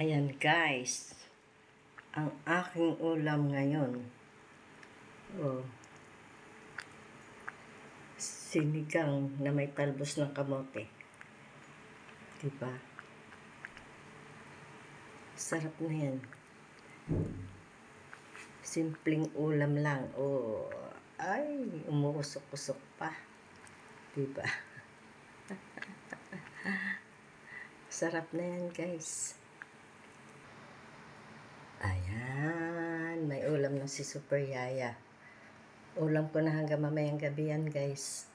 Ayan guys, ang aking ulam ngayon. Oh. Sinigang na may talbos ng kamote. Diba? Sarap na yan. Simpleng ulam lang. Oh, ay, umuusok-usok pa. Diba? Sarap na yan guys. Ayan, may ulam na si Super Yaya. Ulam ko na hanggang mamayang gabi yan, guys.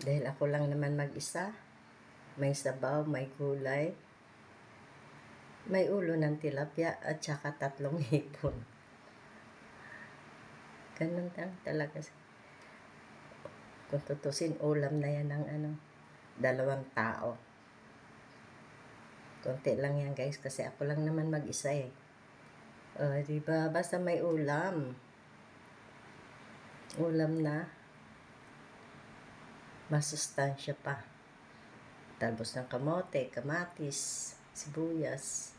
Dahil ako lang naman mag-isa. May sabaw, may gulay. May ulo ng tilapia at saka tatlong hipon. Ganun lang talaga. Kung tutusin, ulam na yan ng ano, dalawang tao. Konti lang yan guys kasi ako lang naman mag-isa eh. Uh, di ba? Basta may ulam. Ulam na. Masustansya pa. Talbos ng kamote, kamatis, sibuyas,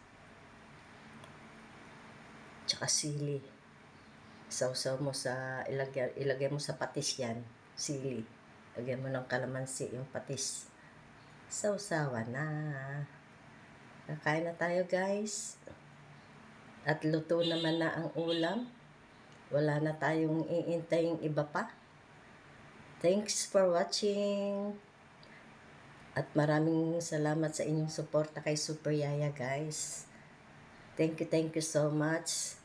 tsaka sili. Sausaw mo sa, ilagay, ilagay mo sa patis yan, sili. Lagyan mo ng kalamansi yung patis. Sausawa na. Kakain na tayo guys. At luto naman na ang ulam. Wala na tayong iintaying iba pa. Thanks for watching. At maraming salamat sa inyong suporta kay Super Yaya guys. Thank you, thank you so much.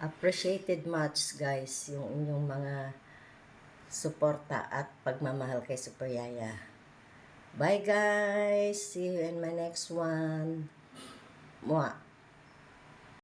Appreciated much guys yung inyong mga suporta at pagmamahal kay Super Yaya. Bye guys! See you in my next one. Mwah!